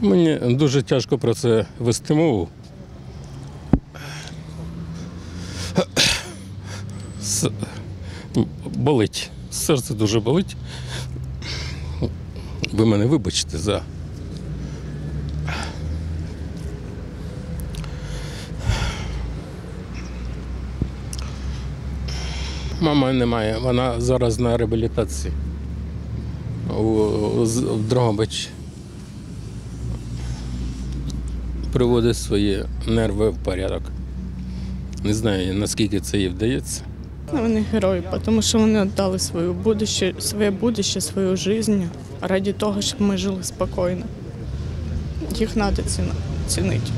Мені дуже тяжко про це вести мову. Болить. Серце дуже болить. Ви мене вибачте за. Мама немає, вона зараз на реабілітації в Дрогобич. Приводить свої нерви в порядок. Не знаю, наскільки це їй вдається. Ну, Вони герої, тому що вони віддали своє будуще, своє будуще, свою життя раді того, щоб ми жили спокійно. Їх треба цінити.